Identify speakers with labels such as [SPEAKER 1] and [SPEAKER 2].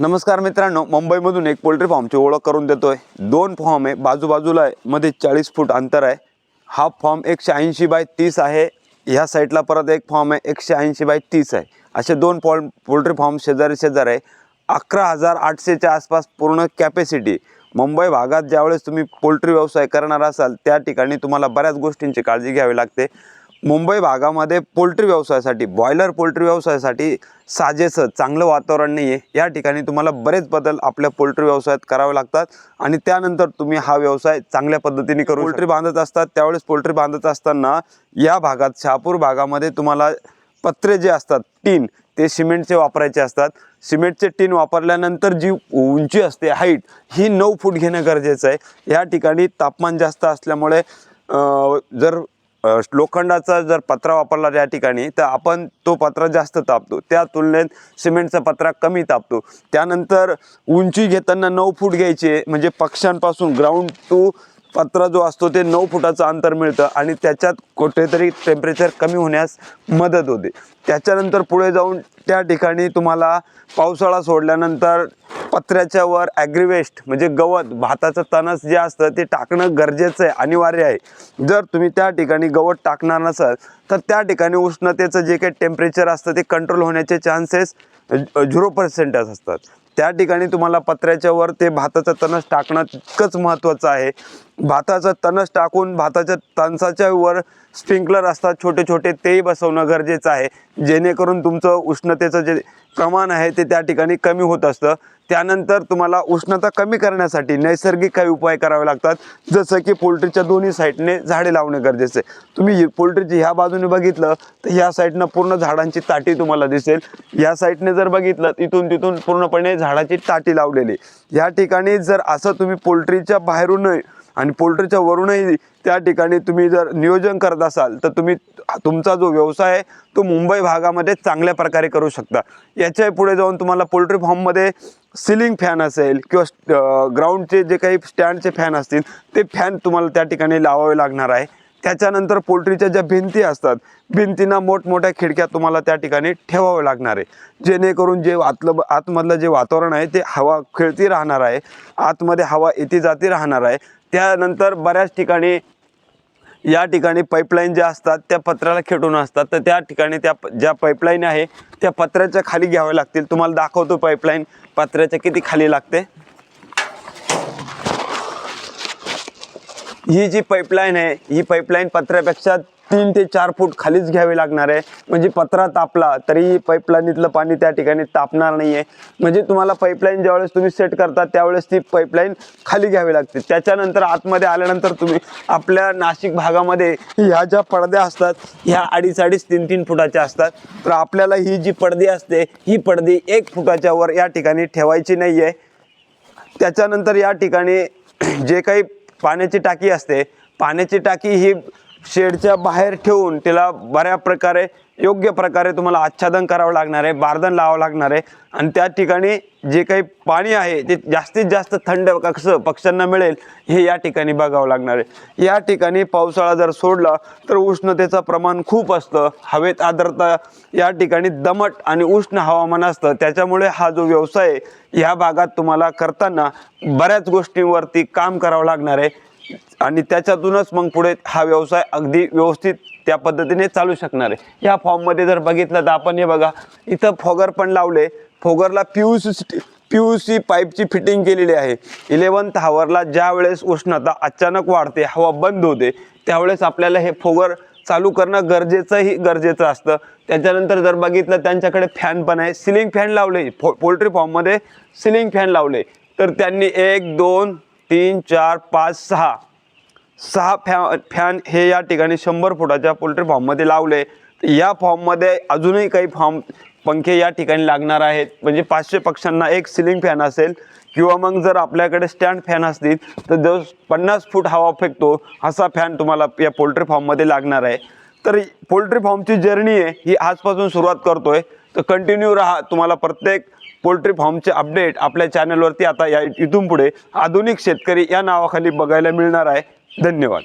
[SPEAKER 1] नमस्कार मित्रांनो मुंबईमधून एक पोल्ट्री फॉर्मची ओळख करून देतो आहे दोन फॉर्म आहे बाजूबाजूला आहे मध्ये चाळीस फूट अंतर आहे. हा फॉर्म एकशे ऐंशी बाय तीस आहे. ह्या साईडला परत एक फॉर्म आहे एकशे ऐंशी बाय तीस आहे. असे दोन पॉल पोल्ट्री फॉर्म शेजारी शेजार आहे. अकरा हजार आठशेच्या आसपास पूर्ण कॅपॅसिटी मुंबई भागात ज्यावेळेस तुम्ही पोल्ट्री व्यवसाय करणार असाल त्या ठिकाणी तुम्हाला बऱ्याच गोष्टींची काळजी घ्यावी लागते. मुंबई भागामध्ये पोल्ट्री व्यवसायासाठी बॉयलर पोल्ट्री व्यवसायासाठी साजेसं चांगलं वातावरण नाही आहे या ठिकाणी तुम्हाला बरेच बदल आपल्या पोल्ट्री व्यवसायात करावे लागतात आणि त्यानंतर तुम्ही हा व्यवसाय चांगल्या पद्धतीने करू पोल्ट्री बांधत असतात त्यावेळेस पोल्ट्री बांधत असताना या भागात शहापूर भागामध्ये तुम्हाला पत्रे जे असतात टीन ते सिमेंटचे वापरायचे असतात. सिमेंटचे टीन वापरल्यानंतर जी उंची असते हाईट ही नऊ फूट घेणं गरजेचं आहे. या ठिकाणी तापमान जास्त असल्यामुळे जर लोखंडाचा जर पत्रा वापरला या ठिकाणी तर आपण तो पत्रा जास्त तापतो. त्या तुलनेत सिमेंटचा पत्रा कमी तापतो. त्यानंतर उंची घेताना नऊ फूट घ्यायची म्हणजे पक्ष्यांपासून ग्राउंड टू पत्रा जो असतो ते नऊ फुटाचं अंतर मिळतं आणि त्याच्यात कुठेतरी टेम्परेचर कमी होण्यास मदत होते. त्याच्यानंतर पुढे जाऊन त्या ठिकाणी तुम्हाला पावसाळा सोडल्यानंतर पत्र्याच्या वर ॲग्रिवेस्ट म्हणजे गवत भाताचं तणस जे असतं ते टाकणं गरजेचं आहे अनिवार्य आहे. जर तुम्ही त्या ठिकाणी गवत टाकणार नसाल तर त्या ठिकाणी उष्णतेचं जे काही टेम्परेचर असतं ते कंट्रोल होण्याचे चान्सेस झिरो पर्सेंटच असतात. त्या ठिकाणी तुम्हाला पत्र्याच्या वर ते भाताचं तणस टाकणं तितकंच महत्त्वाचं आहे. भाताचं तणस टाकून भाताच्या तणसाच्या वर स्प्रिंकलर असतात छोटे छोटे तेही बसवणं गरजेचं आहे. जेणेकरून तुमचं उष्णतेचं जे प्रमाण आहे ते त्या ठिकाणी कमी होत असतं. त्यानंतर तुम्हाला उष्णता कमी करण्यासाठी नैसर्गिक काही उपाय करावे लागतात. जसं की पोल्ट्रीच्या दोन्ही साईडने झाडे लावणे गरजेचं आहे. तुम्ही पोल्ट्रीची ह्या बाजूने बघितलं तर ह्या साईडनं पूर्ण झाडांची ताटी तुम्हाला दिसेल. या साईडने जर बघितलं तिथून तिथून पूर्णपणे झाडाची ताटी लावलेली. या ठिकाणी जर असं तुम्ही पोल्ट्रीच्या बाहेरूनही आणि पोल्ट्रीच्या वरूनही त्या ठिकाणी तुम्ही जर नियोजन करत असाल तर तुम्ही तुमचा जो व्यवसाय आहे तो मुंबई भागामध्ये चांगल्या प्रकारे करू शकता. याच्यापुढे जाऊन तुम्हाला पोल्ट्री फॉर्ममध्ये सिलिंग फॅन असेल किंवा ग्राउंडचे जे काही स्टँडचे फॅन असतील ते फॅन तुम्हाला त्या ठिकाणी लावावे लागणार आहे. त्याच्यानंतर पोल्ट्रीच्या ज्या भिंती असतात भिंतींना मोठमोठ्या खिडक्या तुम्हाला त्या ठिकाणी ठेवावं लागणार आहे. जेणेकरून जे आतलं आतमधलं जे वातावरण आहे ते हवा खेळती राहणार आहे आतमध्ये हवा येती जाती राहणार आहे त्यानंतर बऱ्याच ठिकाणी या ठिकाणी पाईपलाईन ज्या असतात त्या पत्र्याला खेटून असतात. तर त्या ठिकाणी त्या ज्या पाईपलाईन आहे त्या पत्र्याच्या खाली घ्याव्या लागतील. तुम्हाला दाखवतो पाईपलाईन पत्र्याच्या किती खाली लागते. ही जी पाईपलाईन आहे ही पाईपलाईन पत्र्यापेक्षा तीन ते चार फूट खालीच घ्यावे लागणार आहे. म्हणजे पत्रा तापला तरी पाईपलाईनीतलं पाणी त्या ठिकाणी तापणार नाही आहे म्हणजे तुम्हाला पाईपलाईन ज्यावेळेस तुम्ही सेट करता त्यावेळेस ती पाईपलाईन खाली घ्यावी लागते. त्याच्यानंतर आतमध्ये आल्यानंतर तुम्ही आपल्या नाशिक भागामध्ये ह्या ज्या पडद्या असतात ह्या अडीच अडीच तीन तीन फुटाच्या असतात. तर आपल्याला ही जी पडदी असते ही पडदी एक फुटाच्या वर या ठिकाणी ठेवायची नाही आहे त्याच्यानंतर या ठिकाणी जे काही पाण्याची टाकी असते पाण्याची टाकी ही शेडच्या बाहेर ठेवून तिला बऱ्या प्रकारे योग्य प्रकारे तुम्हाला आच्छादन करावं लागणार आहे बारदन लावावं लागणार आहे. आणि त्या ठिकाणी जे काही पाणी आहे ते जास्तीत जास्त थंड कसं पक्ष्यांना मिळेल हे या ठिकाणी बघावं लागणार आहे. या ठिकाणी पावसाळा जर सोडला तर उष्णतेचं प्रमाण खूप असतं. हवेत आर्द्रता या ठिकाणी दमट आणि उष्ण हवामान असतं. त्याच्यामुळे हा जो व्यवसाय ह्या भागात तुम्हाला करताना बऱ्याच गोष्टींवरती काम करावं लागणार आहे. आणि त्याच्यातूनच मग पुढे हा व्यवसाय अगदी व्यवस्थित त्या पद्धतीने चालू शकणार आहे. या फॉर्ममध्ये जर बघितलं तर आपण हे बघा इथं फोगर पण लावले. फोगरला P U C P U C पाईपची fitting केलेली आहे. इलेवन्थ हावरला ज्या वेळेस उष्णता अचानक वाढते हवा बंद होते त्यावेळेस आपल्याला हे फोगर चालू करणं गरजेचंही गरजेचं असतं. त्याच्यानंतर जर बघितलं त्यांच्याकडे फॅन पण आहे. सिलिंग फॅन लावले फो पोल्ट्री फॉर्ममध्ये सिलिंग फॅन लावले. तर त्यांनी एक दोन तीन चार पाच सहा. सहा फॅ फॅन हे या ठिकाणी शंभर फुटाच्या पोल्ट्री फॉर्ममध्ये लावले. या फॉर्ममध्ये अजूनही काही फॉर्म पंखे या ठिकाणी लागणार आहेत. म्हणजे पाचशे पक्ष्यांना एक सिलिंग फॅन असेल किंवा मग जर आपल्याकडे स्टँड फॅन असतील तर जो पन्नास फूट हवा फेकतो असा फॅन तुम्हाला या पोल्ट्री फॉर्ममध्ये लागणार आहे. तर पोल्ट्री फॉर्मची जर्नी आहे ही आजपासून सुरुवात करतो आहे तर कंटिन्यू राहा तुम्हाला प्रत्येक पोल्ट्री फार्मचे अपडेट आपल्या चॅनलवरती आता या इथून पुढे आधुनिक शेतकरी या नावाखाली बघायला मिळणार आहे. धन्यवाद.